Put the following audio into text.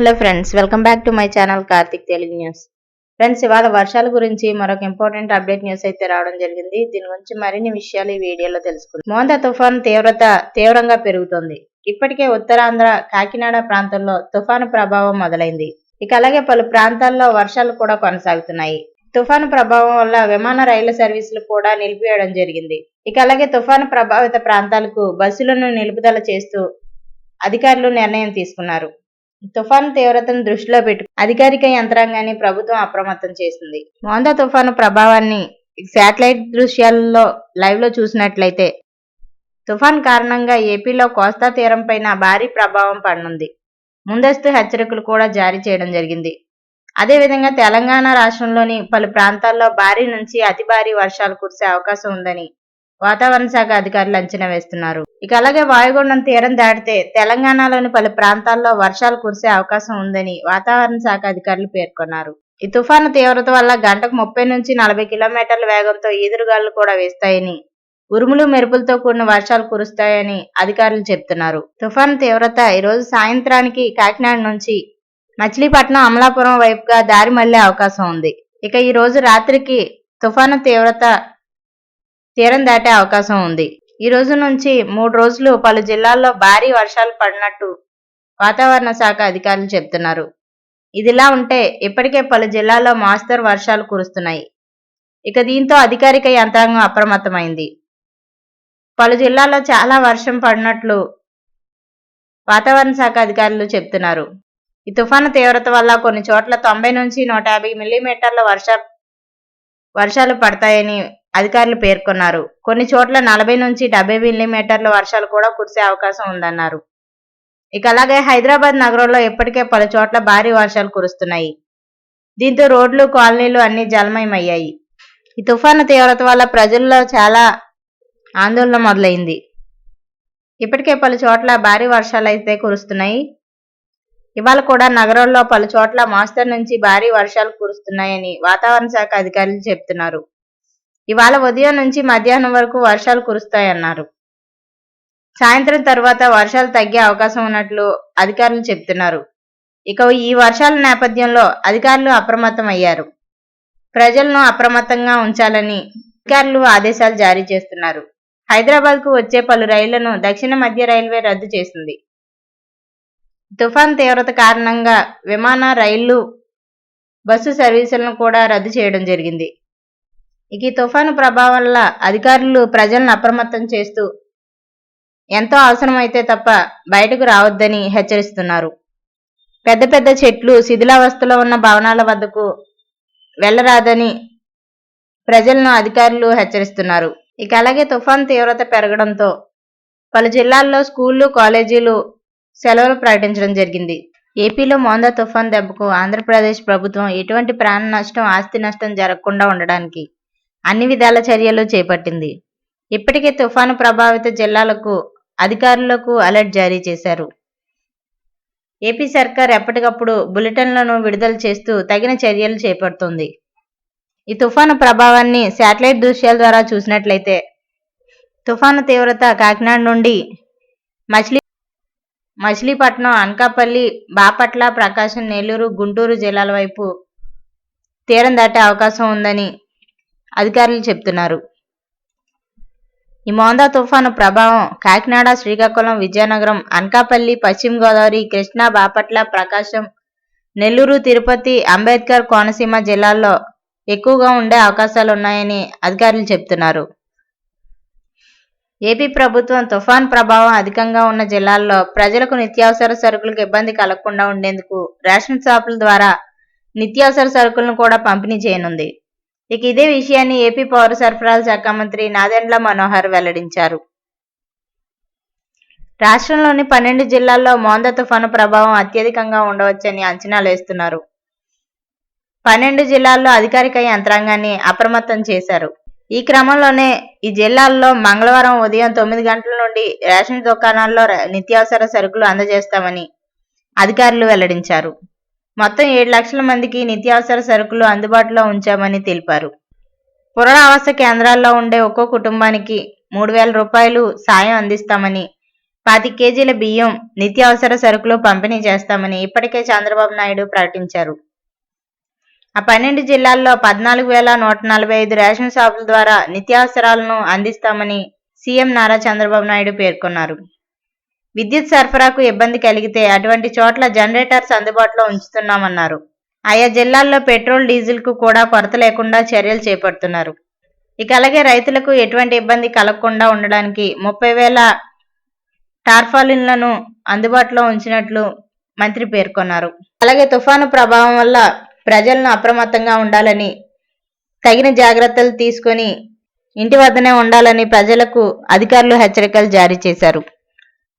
Hello friends welcome back to my channel Karthik Telugu news. Friends ఇవాళ వర్షాల గురించి మరొక ఇంపార్టెంట్ అప్డేట్ న్యూస్ అయితే రావడం జరిగింది. దీని గురించి మరిన్ని విషయాలు ఈ వీడియోలో తెలుసుకుందాం. మోందా తుఫాన్ తీవ్రత తీవ్రంగా పెరుగుతోంది. ఇప్పటికే ఉత్తరాంధ్ర కాకినాడ ప్రాంతంలో తుఫాను ప్రభావం మొదలైంది. ఇక అలాగే పలు ప్రాంతాల్లో వర్షాలు కూడా కొనసాగుతున్నాయి. తుఫాను ప్రభావం వల్ల విమాన రైళ్ళ సర్వీసులు కూడా నిలిపివేయడం జరిగింది. ఇక అలాగే తుఫాను ప్రభావిత ప్రాంతాలకు బస్సులను నిలుపుదల చేస్తూ అధికారులు నిర్ణయం తీసుకున్నారు. తుఫాను తీవ్రతను దృష్టిలో పెట్టు అధికారిక యంత్రాంగాన్ని ప్రభుత్వం అప్రమత్తం చేసింది. మోందా తుఫాను ప్రభావాన్ని శాటిలైట్ దృశ్యాలలో లైవ్లో చూసినట్లయితే తుఫాన్ కారణంగా ఏపీలో కోస్తా తీరం పైన భారీ ప్రభావం పడనుంది. ముందస్తు హెచ్చరికలు కూడా జారీ చేయడం జరిగింది. అదేవిధంగా తెలంగాణ రాష్ట్రంలోని పలు ప్రాంతాల్లో భారీ నుంచి అతి భారీ వర్షాలు కురిసే అవకాశం ఉందని వాతావరణ శాఖ అధికారులు అంచనా వేస్తున్నారు. ఇక అలాగే వాయుగుండం తీరం దాటితే తెలంగాణలోని పలు ప్రాంతాల్లో వర్షాలు కురిసే అవకాశం ఉందని వాతావరణ శాఖ అధికారులు పేర్కొన్నారు. ఈ తుఫాను తీవ్రత వల్ల గంటకు ముప్పై నుంచి నలభై కిలోమీటర్ల వేగంతో ఈదురుగాలు కూడా వేస్తాయని ఉరుములు మెరుపులతో కూడిన వర్షాలు కురుస్తాయని అధికారులు చెప్తున్నారు తుఫాను తీవ్రత ఈరోజు సాయంత్రానికి కాకినాడ నుంచి మచిలీపట్నం అమలాపురం వైపుగా దారి మళ్ళే అవకాశం ఉంది. ఇక ఈ రోజు రాత్రికి తుఫాను తీవ్రత తీరం దాటే అవకాశం ఉంది. ఈ రోజు నుంచి మూడు రోజులు పలు జిల్లాల్లో భారీ వర్షాలు పడినట్టు వాతావరణ శాఖ అధికారులు చెప్తున్నారు. ఇదిలా ఉంటే ఇప్పటికే పలు జిల్లాల్లో మాస్తరు వర్షాలు కురుస్తున్నాయి. ఇక దీంతో అధికారిక యంత్రాంగం అప్రమత్తమైంది. పలు జిల్లాల్లో చాలా వర్షం పడినట్లు వాతావరణ శాఖ అధికారులు చెప్తున్నారు. ఈ తుఫాను తీవ్రత వల్ల కొన్ని చోట్ల తొంభై నుంచి నూట యాభై మిల్లీమీటర్ల వర్ష వర్షాలు పడతాయని అధికారులు పేర్కొన్నారు. కొన్ని చోట్ల నలభై నుంచి డెబ్బై మిల్లీమీటర్ల వర్షాలు కూడా కురిసే అవకాశం ఉందన్నారు. ఇక అలాగే హైదరాబాద్ నగరంలో ఇప్పటికే పలు చోట్ల భారీ వర్షాలు కురుస్తున్నాయి. దీంతో రోడ్లు కాలనీలు అన్ని జలమయమయ్యాయి. ఈ తుఫాను తీవ్రత వల్ల ప్రజల్లో చాలా ఆందోళన మొదలైంది. ఇప్పటికే పలు చోట్ల భారీ వర్షాలు అయితే కురుస్తున్నాయి. ఇవాళ కూడా నగరంలో పలు చోట్ల మోస్తరు నుంచి భారీ వర్షాలు కురుస్తున్నాయని వాతావరణ శాఖ అధికారులు చెప్తున్నారు. ఇవాళ ఉదయం నుంచి మధ్యాహ్నం వరకు వర్షాలు కురుస్తాయన్నారు. సాయంత్రం తర్వాత వర్షాలు తగ్గే అవకాశం ఉన్నట్లు అధికారులు చెప్తున్నారు ఇక ఈ వర్షాల నేపథ్యంలో అధికారులు అప్రమత్తం అయ్యారు ప్రజలను అప్రమత్తంగా ఉంచాలని అధికారులు ఆదేశాలు జారీ చేస్తున్నారు. హైదరాబాద్కు వచ్చే పలు రైళ్ళను దక్షిణ మధ్య రైల్వే రద్దు చేసింది. తుఫాన్ తీవ్రత కారణంగా విమాన రైళ్ళు బస్సు సర్వీసులను కూడా రద్దు చేయడం జరిగింది. ఇక ఈ తుఫాను ప్రభావం వల్ల అధికారులు ప్రజలను అప్రమత్తం చేస్తూ ఎంతో అవసరమైతే తప్ప బయటకు రావద్దని హెచ్చరిస్తున్నారు. పెద్ద పెద్ద చెట్లు శిథిలావస్థలో ఉన్న భవనాల వద్దకు వెళ్ళరాదని ప్రజలను అధికారులు హెచ్చరిస్తున్నారు. ఇక అలాగే తుఫాన్ తీవ్రత పెరగడంతో పలు జిల్లాల్లో స్కూళ్ళు కాలేజీలు సెలవులు ప్రకటించడం జరిగింది. ఏపీలో మోందా తుఫాన్ దెబ్బకు ఆంధ్రప్రదేశ్ ప్రభుత్వం ఎటువంటి ప్రాణ నష్టం ఆస్తి నష్టం జరగకుండా ఉండడానికి అన్ని విధాల చర్యలు చేపట్టింది. ఇప్పటికే తుఫాను ప్రభావిత జిల్లాలకు అధికారులకు అలర్ట్ జారీ చేశారు. ఏపీ సర్కార్ ఎప్పటికప్పుడు బులెటిన్లను విడుదల చేస్తూ తగిన చర్యలు చేపడుతోంది. ఈ తుఫాను ప్రభావాన్ని శాటిలైట్ దృశ్యాల ద్వారా చూసినట్లయితే తుఫాను తీవ్రత కాకినాడ నుండి మచిలీ మచిలీపట్నం అనకాపల్లి బాపట్ల ప్రకాశం నెల్లూరు గుంటూరు జిల్లాల వైపు తీరం దాటే అవకాశం ఉందని అధికారులు చెబుతున్నారు ఈ మోందా తుఫాను ప్రభావం కాకినాడ శ్రీకాకుళం విజయనగరం అనకాపల్లి పశ్చిమ గోదావరి కృష్ణా బాపట్ల ప్రకాశం నెల్లూరు తిరుపతి అంబేద్కర్ కోనసీమ జిల్లాల్లో ఎక్కువగా ఉండే అవకాశాలు ఉన్నాయని అధికారులు చెబుతున్నారు ఏపీ ప్రభుత్వం తుఫాన్ ప్రభావం అధికంగా ఉన్న జిల్లాల్లో ప్రజలకు నిత్యావసర సరుకులకు ఇబ్బంది కలగకుండా ఉండేందుకు రేషన్ షాపుల ద్వారా నిత్యావసర సరుకులను కూడా పంపిణీ చేయనుంది. ఇక ఇదే విషయాన్ని ఏపీ పౌర సరఫరాల శాఖ మంత్రి నాదెండ్ల మనోహర్ వెల్లడించారు. రాష్ట్రంలోని పన్నెండు జిల్లాల్లో మోంద తుఫాను ప్రభావం అత్యధికంగా ఉండవచ్చని అంచనాలు వేస్తున్నారు. పన్నెండు జిల్లాల్లో అధికారిక యంత్రాంగాన్ని అప్రమత్తం చేశారు. ఈ క్రమంలోనే ఈ జిల్లాల్లో మంగళవారం ఉదయం తొమ్మిది గంటల నుండి రేషన్ దుకాణాల్లో నిత్యావసర సరుకులు అందజేస్తామని అధికారులు వెల్లడించారు. మొత్తం ఏడు లక్షల మందికి నిత్యావసర సరుకులు అందుబాటులో ఉంచామని తెలిపారు. పునరావాస కేంద్రాల్లో ఉండే ఒక్కో కుటుంబానికి మూడు వేల రూపాయలు సాయం అందిస్తామని పాతి కేజీల బియ్యం నిత్యావసర సరుకులు పంపిణీ చేస్తామని ఇప్పటికే చంద్రబాబు నాయుడు ప్రకటించారు. ఆ పన్నెండు జిల్లాల్లో పద్నాలుగు వేల నూట నలభై ఐదు రేషన్ షాపుల ద్వారా నిత్యావసరాలను అందిస్తామని సీఎం నారా చంద్రబాబు నాయుడు పేర్కొన్నారు. విద్యుత్ సరఫరాకు ఇబ్బంది కలిగితే అటువంటి చోట్ల జనరేటర్స్ అందుబాటులో ఉంచుతున్నామన్నారు. ఆయా జిల్లాల్లో పెట్రోల్ డీజిల్కు కూడా కొరత లేకుండా చర్యలు చేపడుతున్నారు. ఇక అలాగే రైతులకు ఎటువంటి ఇబ్బంది కలగకుండా ఉండడానికి ముప్పై వేల టార్ఫాలిన్లను అందుబాటులో ఉంచినట్లు మంత్రి పేర్కొన్నారు. అలాగే తుఫాను ప్రభావం వల్ల ప్రజలను అప్రమత్తంగా ఉండాలని తగిన జాగ్రత్తలు తీసుకొని ఇంటి వద్దనే ఉండాలని ప్రజలకు అధికారులు హెచ్చరికలు జారీ చేశారు.